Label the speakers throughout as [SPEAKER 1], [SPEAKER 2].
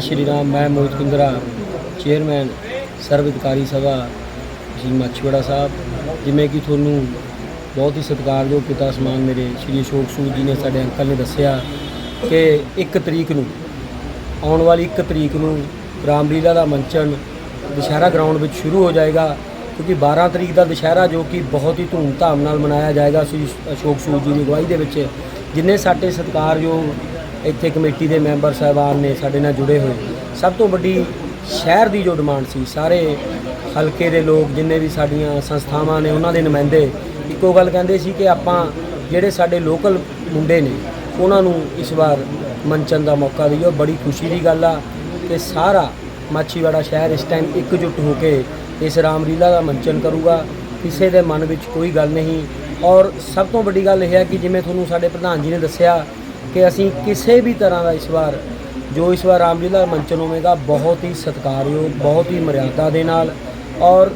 [SPEAKER 1] ਸ਼੍ਰੀ ਰਾਮ ਮੈਂ ਮੋਹਿਤ ਕੁੰਦਰਾ ਚੇਅਰਮੈਨ ਸਰਵ ਅਧਿਕਾਰੀ ਸਭਾ ਜੀ ਮਾਛੀਵਾੜਾ ਸਾਹਿਬ। ਜਿਵੇਂ ਕਿ ਤੁਹਾਨੂੰ ਬਹੁਤ ਹੀ ਸਤਿਕਾਰਯੋਗ ਪਿਤਾ ਸਮਾਨ ਮੇਰੇ ਸ਼੍ਰੀ ਅਸ਼ੋਕ ਸੂਦ ਜੀ ਨੇ ਸਾਡੇ ਅੰਕਲ ਨੇ ਦੱਸਿਆ ਕਿ 1 ਤਰੀਕ ਨੂੰ ਆਉਣ ਵਾਲੀ 1 ਤਰੀਕ ਨੂੰ ਰਾਮਲੀਲਾ ਦਾ ਮੰਚਨ ਦੁਸ਼ਹਿਰਾ ਗਰਾਊਂਡ ਵਿੱਚ ਸ਼ੁਰੂ ਹੋ ਜਾਏਗਾ ਕਿਉਂਕਿ 12 ਤਰੀਕ ਦਾ ਦੁਸ਼ਹਿਰਾ ਜੋ ਕਿ ਬਹੁਤ ਹੀ ਧੂਮਧਾਮ ਨਾਲ ਮਨਾਇਆ ਜਾਏਗਾ ਸ੍ਰੀ ਅਸ਼ੋਕ ਸੂਦ ਜੀ ਦੀ ਅਗਵਾਈ ਦੇ ਵਿੱਚ ਜਿੰਨੇ ਸਾਡੇ ਸਤਿਕਾਰਯੋਗ ਇੱਥੇ ਕਮੇਟੀ ਦੇ ਮੈਂਬਰ ਸਾਹਿਬਾਨ ਨੇ ਸਾਡੇ ਨਾਲ ਜੁੜੇ ਹੋਏ। ਸਭ ਤੋਂ ਵੱਡੀ ਸ਼ਹਿਰ ਦੀ ਜੋ ਡਿਮਾਂਡ ਸੀ, ਸਾਰੇ ਹਲਕੇ ਦੇ ਲੋਕ ਜਿੰਨੇ ਵੀ ਸਾਡੀਆਂ ਸੰਸਥਾਵਾਂ ਨੇ, ਉਹਨਾਂ ਦੇ ਨੁਮਾਇੰਦੇ ਇੱਕੋ ਗੱਲ ਕਹਿੰਦੇ ਸੀ ਕਿ ਆਪਾਂ ਜਿਹੜੇ ਸਾਡੇ ਲੋਕਲ ਮੁੰਡੇ ਨੇ, ਉਹਨਾਂ ਨੂੰ ਇਸ ਵਾਰ ਮੰਚਨ ਦਾ ਮੌਕਾ ਦਈਓ। ਬੜੀ ਖੁਸ਼ੀ ਦੀ ਗੱਲ ਆ ਕਿ ਸਾਰਾ ਮਾਛੀਵਾੜਾ ਸ਼ਹਿਰ ਇਸ ਟਾਈਮ ਇਕਜੁੱਟ ਹੋ ਕੇ ਇਸ ਰਾਮਲੀਲਾ ਦਾ ਮੰਚਨ ਕਰੂਗਾ। ਕਿਸੇ ਦੇ ਮਨ ਵਿੱਚ ਕੋਈ ਗੱਲ ਨਹੀਂ। ਔਰ ਸਭ ਤੋਂ ਵੱਡੀ ਗੱਲ ਇਹ ਹੈ ਕਿ ਜਿਵੇਂ ਤੁਹਾਨੂੰ ਸਾਡੇ ਪ੍ਰਧਾਨ ਜੀ ਨੇ ਦੱਸਿਆ ਕਿ ਅਸੀਂ ਕਿਸੇ ਵੀ ਤਰ੍ਹਾਂ ਦਾ ਇਸ ਵਾਰ ਜੋ ਇਸ ਵਾਰ ਰਾਮਲੀਲਾ ਮੰਚਨ ਹੋਵੇਗਾ ਬਹੁਤ ਹੀ ਸਤਿਕਾਰਯੋਗ ਬਹੁਤ ਹੀ ਮਰਿਆਦਾ ਦੇ ਨਾਲ। ਔਰ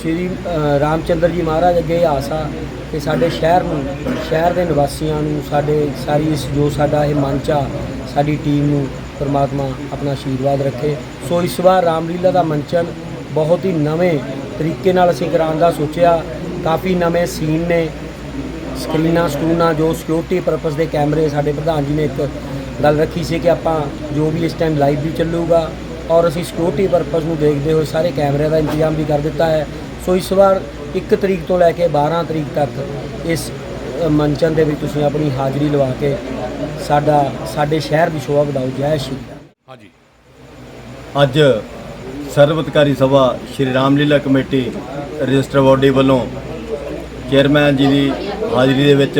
[SPEAKER 1] ਸ਼੍ਰੀ ਅ, ਰਾਮਚੰਦਰ ਜੀ ਮਹਾਰਾਜ ਅੱਗੇ ਆਸਾ ਕਿ ਸਾਡੇ ਸ਼ਹਿਰ ਨੂੰ ਸ਼ਹਿਰ ਦੇ ਨਿਵਾਸੀਆਂ ਨੂੰ ਸਾਡੇ ਸਾਰੀ ਇਸ ਜੋ ਸਾਡਾ ਇਹ ਮੰਚ ਆ ਸਾਡੀ ਟੀਮ ਨੂੰ ਪਰਮਾਤਮਾ ਆਪਣਾ ਆਸ਼ੀਰਵਾਦ ਰੱਖੇ। ਸੋ ਇਸ ਵਾਰ ਰਾਮਲੀਲਾ ਦਾ ਮੰਚਨ ਬਹੁਤ ਹੀ ਨਵੇਂ ਤਰੀਕੇ ਨਾਲ ਅਸੀਂ ਕਰਾਉਣ ਦਾ ਸੋਚਿਆ। ਕਾਫੀ ਨਵੇਂ ਸੀਨ ਨੇ। ਸਕਰੀਨਾਂ ਸਕੂਨਾਂ ਜੋ ਸਿਕਿਉਰਿਟੀ ਪਰਪਸ ਦੇ ਕੈਮਰੇ ਸਾਡੇ ਪ੍ਰਧਾਨ ਜੀ ਨੇ ਇੱਕ ਗੱਲ ਰੱਖੀ ਸੀ ਕਿ ਆਪਾਂ ਜੋ ਵੀ ਇਸ ਟਾਈਮ ਲਾਈਵ ਵੀ ਚੱਲੂਗਾ ਔਰ ਅਸੀਂ ਸਿਕਿਉਰਿਟੀ ਪਰਪਸ ਨੂੰ ਦੇਖਦੇ ਹੋਏ ਸਾਰੇ ਕੈਮਰਿਆਂ ਦਾ ਇੰਤਜ਼ਾਮ ਵੀ ਕਰ ਦਿੱਤਾ ਹੈ। ਸੋ ਇਸ ਵਾਰ 1 ਤਰੀਕ ਤੋਂ ਲੈ ਕੇ 12 ਤਰੀਕ ਤੱਕ ਇਸ ਮੰਚਨ ਦੇ ਵਿੱਚ ਤੁਸੀਂ ਆਪਣੀ ਹਾਜ਼ਰੀ ਲਵਾ ਕੇ ਸਾਡਾ, ਸਾਡੇ ਸ਼ਹਿਰ ਦੀ ਸ਼ੋਭਾ ਵਧਾਓ। ਜੈ ਸ਼੍ਰੀ
[SPEAKER 2] ਹਾਂਜੀ।
[SPEAKER 3] ਅੱਜ Sarvatkari Sabha Shri Ramlila committee register body ਵੱਲੋਂ ਚੇਅਰਮੈਨ ਜੀ ਦੀ ਹਾਜ਼ਰੀ ਦੇ ਵਿੱਚ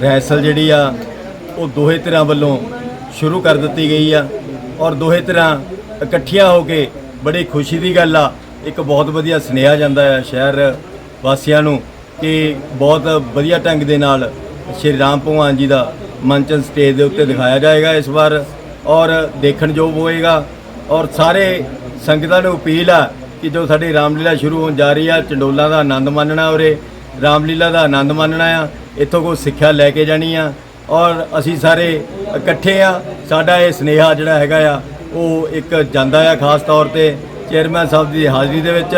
[SPEAKER 3] ਰਹਿਸਲ ਜਿਹੜੀ ਆ, ਉਹ ਦੋਹੇ ਧਿਰਾਂ ਵੱਲੋਂ ਸ਼ੁਰੂ ਕਰ ਦਿੱਤੀ ਗਈ ਆ ਔਰ ਦੋਹੇ ਧਿਰਾਂ ਇਕੱਠੀਆਂ ਹੋ ਕੇ ਬੜੀ ਖੁਸ਼ੀ ਦੀ ਗੱਲ ਆ। ਇੱਕ ਬਹੁਤ ਵਧੀਆ ਸੁਨੇਹਾ ਜਾਂਦਾ ਹੈ ਸ਼ਹਿਰ ਵਾਸੀਆਂ ਨੂੰ ਕਿ ਬਹੁਤ ਵਧੀਆ ਢੰਗ ਦੇ ਨਾਲ ਸ਼੍ਰੀ ਰਾਮ ਭਗਵਾਨ ਜੀ ਦਾ ਮੰਚਨ ਸਟੇਜ ਦੇ ਉੱਤੇ ਦਿਖਾਇਆ ਜਾਏਗਾ ਇਸ ਵਾਰ ਔਰ ਦੇਖਣ ਯੋਗ ਹੋਏਗਾ ਔਰ ਸਾਰੇ ਸੰਗਤਾਂ ਨੂੰ ਅਪੀਲ ਆ ਕਿ ਜੋ ਸਾਡੀ ਰਾਮਲੀਲਾ ਸ਼ੁਰੂ ਹੋਣ ਜਾ ਰਹੀ ਆ, ਚੰਡੋਲਾਂ ਦਾ ਆਨੰਦ ਮਾਣਨਾ ਔਰੇ ਰਾਮਲੀਲਾ ਦਾ ਆਨੰਦ ਮਾਣਨਾ ਆ, ਇੱਥੋਂ ਕੋਈ ਸਿੱਖਿਆ ਲੈ ਕੇ ਜਾਣੀ ਆ, ਔਰ ਅਸੀਂ ਸਾਰੇ ਇਕੱਠੇ ਆ, ਸਾਡਾ ਇਹ ਸਨੇਹਾ ਜਿਹੜਾ ਹੈਗਾ ਆ, ਉਹ ਇੱਕ ਜਾਂਦਾ ਆ ਖਾਸ ਤੌਰ ਤੇ, ਚੇਅਰਮੈਨ ਸਾਹਿਬ ਦੀ ਹਾਜ਼ਰੀ ਦੇ ਵਿੱਚ,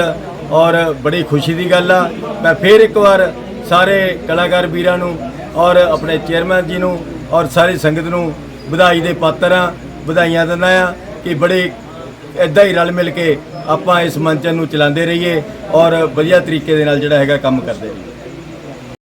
[SPEAKER 3] ਔਰ ਬੜੀ ਖੁਸ਼ੀ ਦੀ ਗੱਲ ਆ, ਮੈਂ ਫੇਰ ਇੱਕ ਵਾਰ ਸਾਰੇ ਕਲਾਕਾਰ ਵੀਰਾਂ ਨੂੰ, ਔਰ ਆਪਣੇ ਚੇਅਰਮੈਨ ਜੀ ਨੂੰ, ਔਰ ਸਾਰੀ ਸੰਗਤ ਨੂੰ ਵਧਾਈ ਦੇ ਪਾਤਰ ਆ, ਵਧਾਈਆਂ ਦਿੰਦਾ ਆ, ਕਿ ਬੜੇ ਇਦਾਂ ਹੀ ਰਲ ਮਿਲ ਕੇ ਆਪਾਂ ਇਸ ਮੰਚਨ ਨੂੰ ਚਲਾਉਂਦੇ ਰਹੀਏ ਔਰ ਵਧੀਆ ਤਰੀਕੇ ਦੇ ਨਾਲ ਜਿਹੜਾ ਹੈਗਾ ਕੰਮ ਕਰਦੇ ਰਹੀਏ।